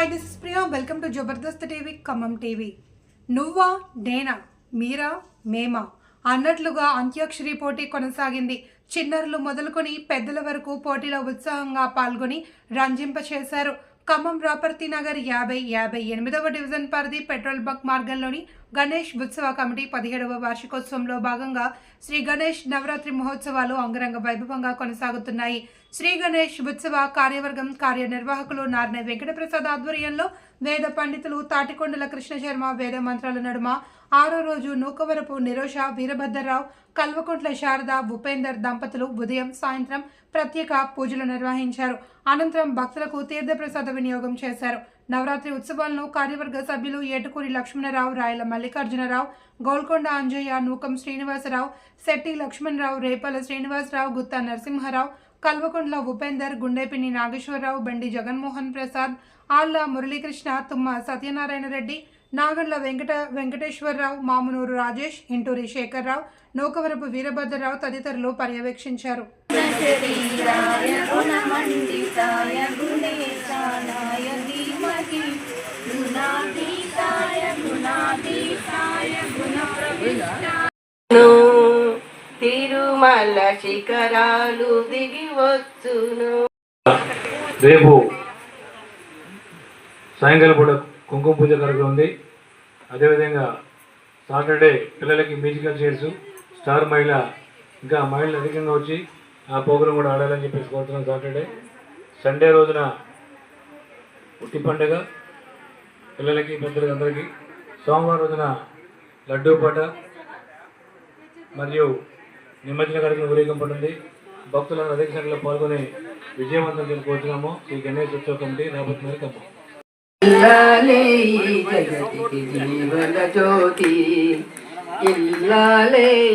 Hi this is Priya welcome to Jabardasth TV Khammam TV నువ్వా? నేనా? మీరా? మేమా? అన్నట్లుగా అంత్యాక్షరి పోటీ కొనసాగింది. చిన్నారులు మొదలుకొని పెద్దల వరకు పోటీలో ఉత్సాహంగా పాల్గొని రంజింపచేశారు ఖమ్మం రాపర్తి నగర్ యాభై యాభై ఎనిమిదవ డివిజన్ పరిధి పెట్రోల్ బంక్ మార్గంలోని గణేష్ ఉత్సవ కమిటీ పదిహేడవ వార్షికోత్సవంలో భాగంగా శ్రీ గణేష్ నవరాత్రి మహోత్సవాలు అంగరంగ వైభవంగా కొనసాగుతున్నాయి. శ్రీ గణేష్ ఉత్సవ కార్యవర్గం కార్యనిర్వాహకులు నారాయణ వెంకటప్రసాద్ ఆధ్వర్యంలో వేద పండితులు తాటికొండల కృష్ణశర్మ వేద మంత్రాల నడుమ ఆరో రోజు నూకవరపు నిరోష వీరభద్రరావు కల్వకుంట్ల శారద భూపేందర్ దంపతులు ఉదయం సాయంత్రం ప్రత్యేక పూజలు నిర్వహించారు. అనంతరం భక్తులకు తీర్థప్రసాద వినియోగం చేశారు. నవరాత్రి ఉత్సవాలను కార్యవర్గ సభ్యులు ఏటుకూరి లక్ష్మణరావు రాయల మల్లికార్జునరావు గోల్కొండ అంజయ్య నూకం శ్రీనివాసరావు శెట్టి లక్ష్మణరావు రేపల శ్రీనివాసరావు గుత్తా నరసింహారావు కల్వకుంట్ల ఉపేందర్ గుండేపిని నాగేశ్వరరావు బండి జగన్మోహన్ ప్రసాద్ ఆళ్ళ మురళీకృష్ణ తుమ్మ సత్యనారాయణ రెడ్డి నాగండ్ల వెంకట వెంకటేశ్వరరావు మామునూరు రాజేష్ ఇంటూరి శేఖర్రావు నూకవరపు వీరభద్రరావు తదితరులు పర్యవేక్షించారు. తిరుమల శిఖరాలు దిగి వచ్చును. రేపు సాయంకాలం పూట కుంకుమ పూజ కార్యక్రమం ఉంది. అదేవిధంగా సాటర్డే పిల్లలకి మ్యూజికల్ చైర్స్ స్టార్ మహిళ ఇంకా మహిళలు అధికంగా వచ్చి ఆ ప్రోగ్రాం కూడా ఆడాలని చెప్పేసి కోరుతున్నాం సాటర్డే. సండే రోజున ఉట్టి పండుగ పిల్లలకి పెద్దలకి అందరికీ. సోమవారం రోజున లడ్డూ పాట మరియు నిమజ్జన కార్యక్రమం ఊరేగింపబడింది. భక్తులందరూ అధిక సంఖ్యలో పాల్గొని విజయవంతం చేసి కోరుతున్నాము శ్రీ గణేష్ ఉత్సవ కమిటీ ఇల్లాలే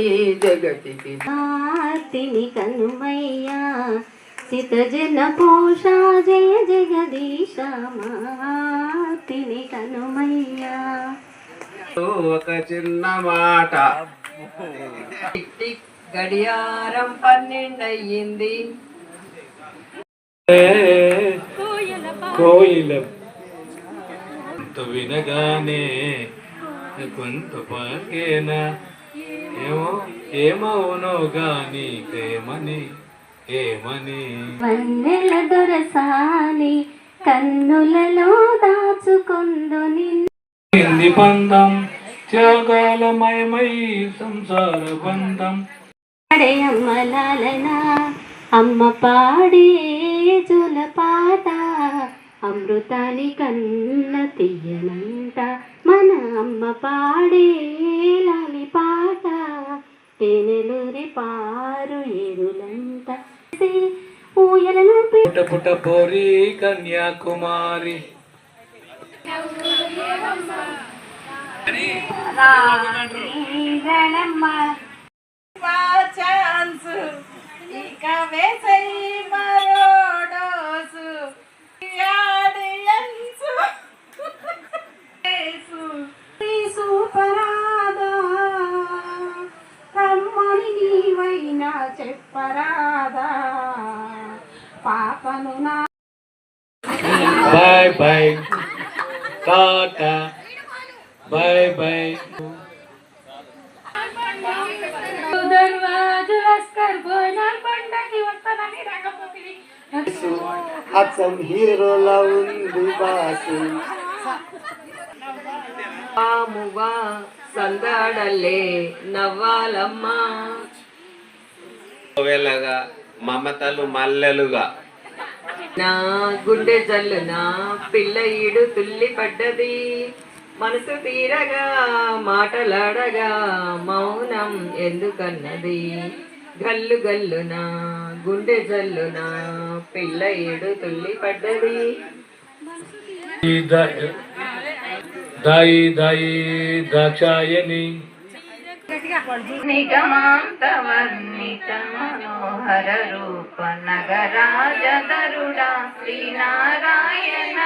ఈ జగతికి ఈ కనుమయ్యా. సితజన పోషా జయ జగదీశ. మాతిని కనుమయ్యా. ఒక చిన్న మాట. టిక్ టిక్ గడియారం పన్నెండయ్యింది. కోయిల కొంత వినగానే కొంత పాకేనా ఏమో ఏమవునో గాని ఏమని ఏమని వన్నెల దొరసాని కన్నులలో దాచుకొందు నిన్ను. హింది బంధం త్యాగాలమయమై సంసార బంధం అమ్మ లాలన అమ్మ పాడే జుల పాట అమృతాని కన్న తీయనంట మన అమ్మ పాడే లాలి పాట తేనెలూరి పారు ఏరులంట ఊయలను పుట్ట పుట్ట పోరి కన్యాకుమారి. ఛాన్స్ ఇక వేసై మరో చెప్పరాదా పాపను నా bye bye tata bye bye అచ్చం హీరోలా ఉంది బాసు. మాముగా సందాడల్లే నవ్వాలమ్మా. వేళగా మమతలు మల్లెలుగా. నా గుండె జల్లున పిల్ల ఈడు తుల్లి పడ్డది. మనసు తీరగా మాటలాడగా మౌనం ఎందుకన్నది? గల్లు గల్లున గుండె జల్లున పిల్ల ఈడు తుల్లి పడ్డది. దాయి దాయి నిగమాంతవర్ణిత మనోహర రూప నగరాజ దరుడా శ్రీనారాయణ.